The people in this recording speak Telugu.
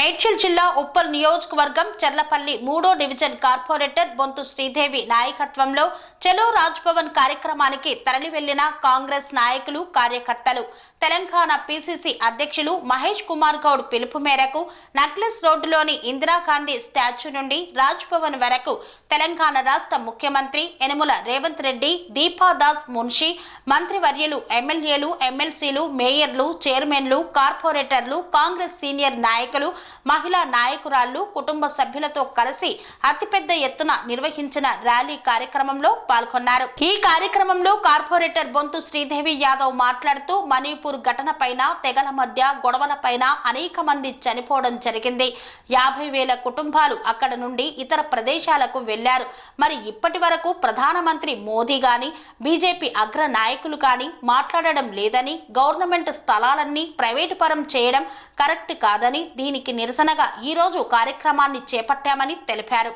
మేడ్చల్ జిల్లా ఉప్పల్ నియోజకవర్గం చెర్లపల్లి మూడో డివిజన్ కార్పొరేటర్ బొంతు శ్రీదేవి నాయకత్వంలో చలో రాజ్భవన్ కార్యక్రమానికి తరలి వెళ్ళిన కాంగ్రెస్ నాయకులు కార్యకర్తలు తెలంగాణ పిసిసి అధ్యక్షులు మహేష్ కుమార్ గౌడ్ పిలుపు మేరకు నక్లెస్ రోడ్డులోని ఇందిరాగాంధీ స్టాచ్యూ నుండి రాజ్భవన్ వరకు తెలంగాణ రాష్ట్ర ముఖ్యమంత్రి యనమల రేవంత్ రెడ్డి దీపాదాస్ మున్షి మంత్రివర్యులు ఎమ్మెల్యేలు ఎమ్మెల్సీలు మేయర్లు చైర్మన్లు కార్పొరేటర్లు కాంగ్రెస్ సీనియర్ నాయకులు మహిళా నాయకురాళ్ళు కుటుంబ సభ్యులతో కలిసి అతిపెద్ద ఎత్తున నిర్వహించిన ర్యాలీ కార్యక్రమంలో పాల్గొన్నారు. ఈ కార్యక్రమంలో కార్పొరేటర్ బొంతు శ్రీదేవి యాదవ్ మాట్లాడుతూ మణిపూర్ ఘటనపైన తెగల మధ్య గొడవల పైన అనేక మంది చనిపోవడం జరిగింది. యాభై వేల కుటుంబాలు అక్కడ నుండి ఇతర ప్రదేశాలకు వెళ్ళారు మరి ఇప్పటి వరకు ప్రధానమంత్రి మోదీ గాని బీజేపీ అగ్ర నాయకులు గాని మాట్లాడడం లేదని గవర్నమెంట్ స్థలాలన్నీ ప్రైవేటు పరం చేయడం కరెక్ట్ కాదని దీనికి నిరసనగా ఈ రోజు కార్యక్రమాన్ని చేపట్టామని తెలిపారు.